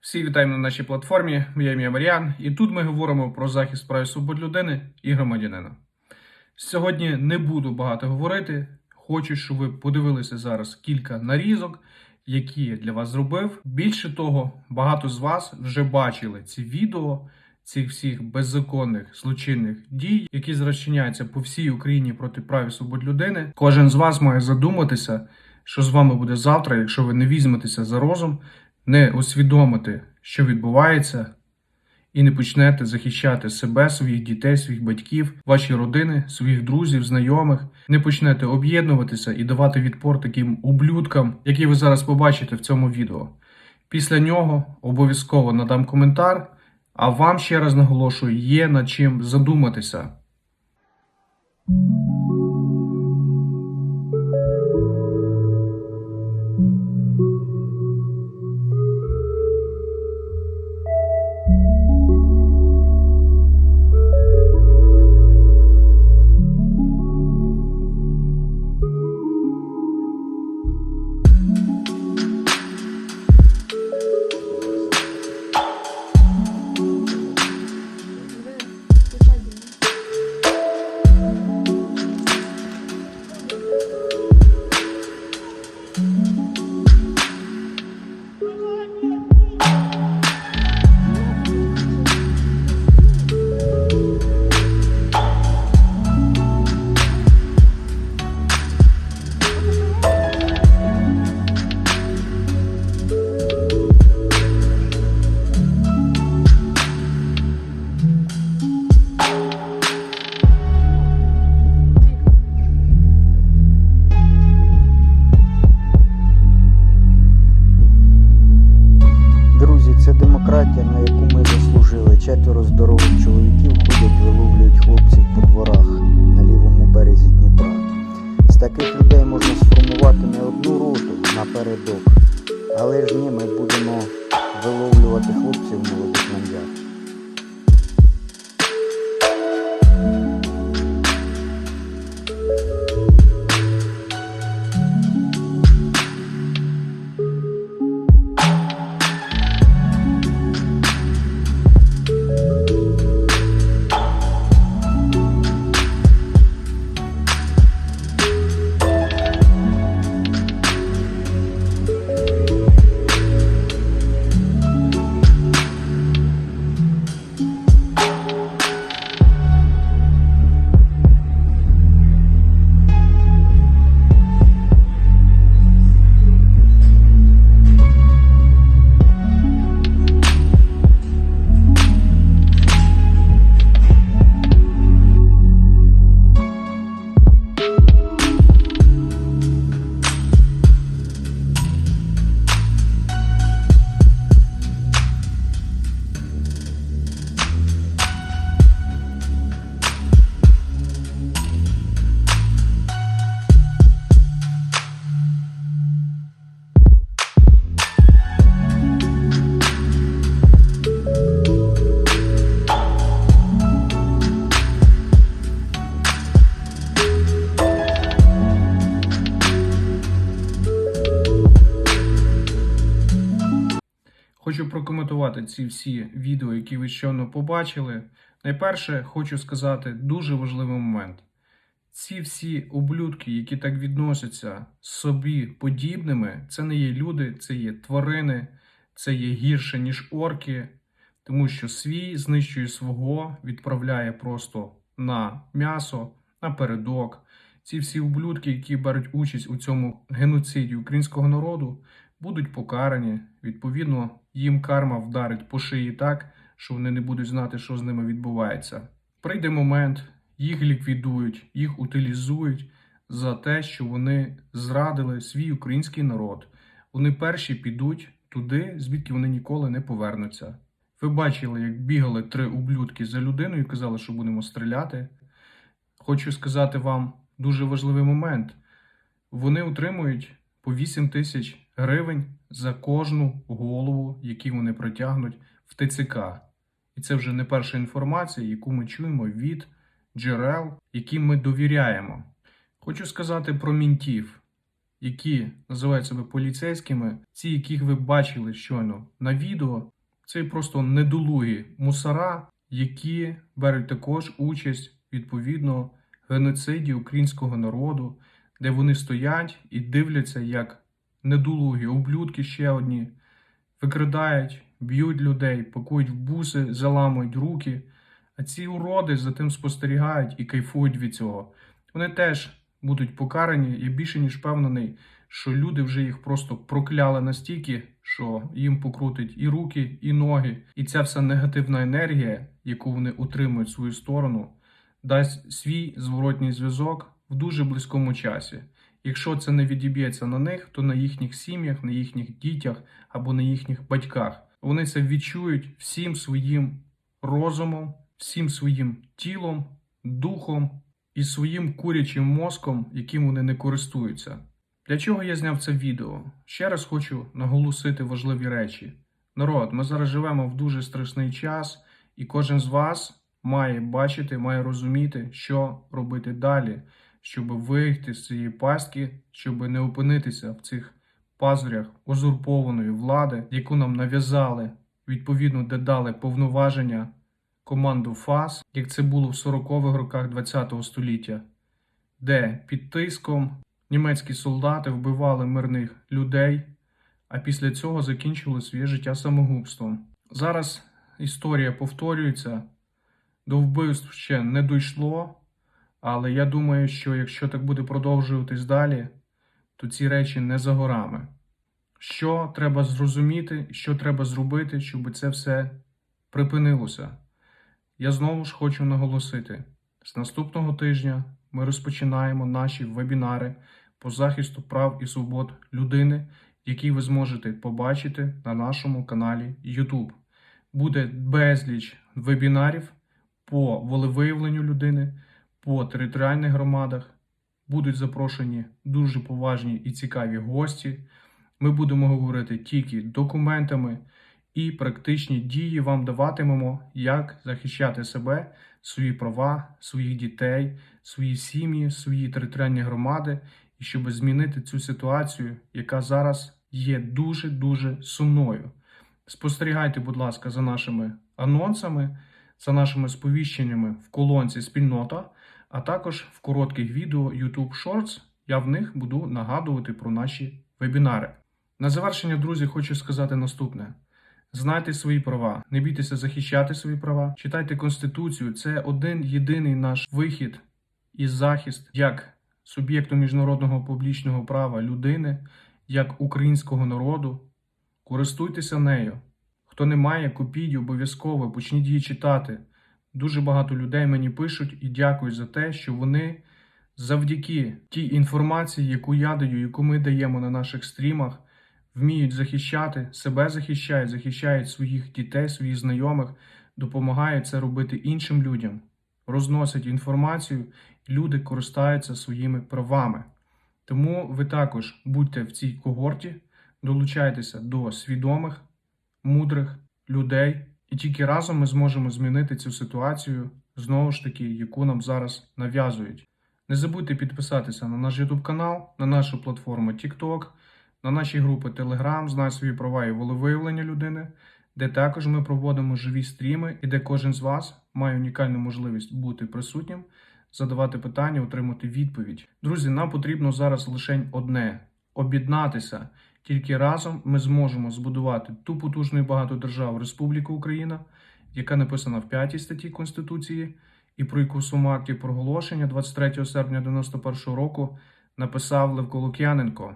Всі вітаємо на нашій платформі. Моє ім'я Маріан, і тут ми говоримо про захист прав і свобод людини і громадянина. Сьогодні не буду багато говорити. Хочу, щоб ви подивилися зараз кілька нарізок, які я для вас зробив. Більше того, багато з вас вже бачили ці відео цих всіх беззаконних злочинних дій, які зрозчиняються по всій Україні проти прав і свобод людини. Кожен з вас має задуматися, що з вами буде завтра, якщо ви не візьметеся за розум, не усвідомите, що відбувається, і не почнете захищати себе, своїх дітей, своїх батьків, ваші родини, своїх друзів, знайомих, не почнете об'єднуватися і давати відпор таким ублюдкам, які ви зараз побачите в цьому відео. Після нього обов'язково надам коментар. А вам ще раз наголошую, є над чим задуматися. Демократія, на яку ми заслужили. Четверо здорових Хочу прокоментувати ці всі відео, які ви щойно побачили. Найперше, хочу сказати дуже важливий момент. Ці всі ублюдки, які так відносяться собі подібними, це не є люди, це є тварини, це є гірше, ніж орки, тому що свій знищує свого, відправляє просто на м'ясо, на передок. Ці всі ублюдки, які беруть участь у цьому геноциді українського народу, будуть покарані. Відповідно, їм карма вдарить по шиї так, що вони не будуть знати, що з ними відбувається. Прийде момент, їх ліквідують, їх утилізують за те, що вони зрадили свій український народ. Вони перші підуть туди, звідки вони ніколи не повернуться. Ви бачили, як бігали три ублюдки за людиною і казали, що будемо стріляти. Хочу сказати вам дуже важливий момент. Вони отримують по 8 тисяч гривень за кожну голову, які вони протягнуть в ТЦК. І це вже не перша інформація, яку ми чуємо від джерел, яким ми довіряємо. Хочу сказати про мінтів. які називають себе поліцейськими, ці, яких ви бачили щойно на відео, це просто недолугі мусора, які беруть також участь відповідно геноциді українського народу, де вони стоять і дивляться, як недолугі ублюдки ще одні викрадають, б'ють людей, пакують в буси, заламують руки. А ці уроди за тим спостерігають і кайфують від цього. Вони теж будуть покарані. Я більше ніж впевнений, що люди вже їх просто прокляли настільки, що їм покрутить і руки, і ноги, і ця вся негативна енергія, яку вони отримують в свою сторону, дасть свій зворотній зв'язок в дуже близькому часі. Якщо це не відіб'ється на них, то на їхніх сім'ях, на їхніх дітях або на їхніх батьках. Вони це відчують всім своїм розумом, всім своїм тілом, духом і своїм курячим мозком, яким вони не користуються. Для чого я зняв це відео? Ще раз хочу наголосити важливі речі. Народ, ми зараз живемо в дуже страшний час, і кожен з вас має бачити, має розуміти, що робити далі, щоб вийти з цієї пастки, щоб не опинитися в цих пазурях узурпованої влади, яку нам нав'язали, відповідно, де дали повноваження команду ФАС, як це було в 40-х роках ХХ століття, де під тиском німецькі солдати вбивали мирних людей, а після цього закінчили своє життя самогубством. Зараз історія повторюється, до вбивств ще не дійшло, але я думаю, що якщо так буде продовжуватись далі, то ці речі не за горами. Що треба зрозуміти, що треба зробити, щоб це все припинилося? Я знову ж хочу наголосити: з наступного тижня ми розпочинаємо наші вебінари по захисту прав і свобод людини, які ви зможете побачити на нашому каналі YouTube. Буде безліч вебінарів по волевиявленню людини, по територіальних громадах. Будуть запрошені дуже поважні і цікаві гості. Ми будемо говорити тільки документами і практичні дії вам даватимемо, як захищати себе, свої права, своїх дітей, свої сім'ї, свої територіальні громади, і щоб змінити цю ситуацію, яка зараз є дуже дуже сумною. Спостерігайте, будь ласка, за нашими анонсами, за нашими сповіщеннями в колонці спільнота, а також в коротких відео YouTube Shorts. Я в них буду нагадувати про наші вебінари. На завершення, друзі, хочу сказати наступне: знайте свої права, не бійтеся захищати свої права, читайте Конституцію. Це один єдиний наш вихід і захист як суб'єкту міжнародного публічного права людини, як українського народу. Користуйтеся нею. Хто не має, купіть обов'язково, почніть її читати. Дуже багато людей мені пишуть і дякують за те, що вони завдяки тій інформації, яку я даю, яку ми даємо на наших стрімах, вміють захищати, себе захищають, захищають своїх дітей, своїх знайомих, допомагають це робити іншим людям, розносять інформацію, люди користаються своїми правами. Тому ви також будьте в цій когорті, долучайтеся до свідомих, мудрих людей, і тільки разом ми зможемо змінити цю ситуацію, знову ж таки, яку нам зараз нав'язують. Не забудьте підписатися на наш YouTube канал, на нашу платформу TikTok, на наші групи Telegram, знай свої права і волевиявлення людини, де також ми проводимо живі стріми і де кожен з вас має унікальну можливість бути присутнім, задавати питання, отримати відповідь. Друзі, нам потрібно зараз лише одне об'єднатися. Тільки разом ми зможемо збудувати ту потужну і багату державу Республіку Україна, яка написана в 5 статті Конституції, і про яку сумарті проголошення 23 серпня 91 року написав Левко Лук'яненко.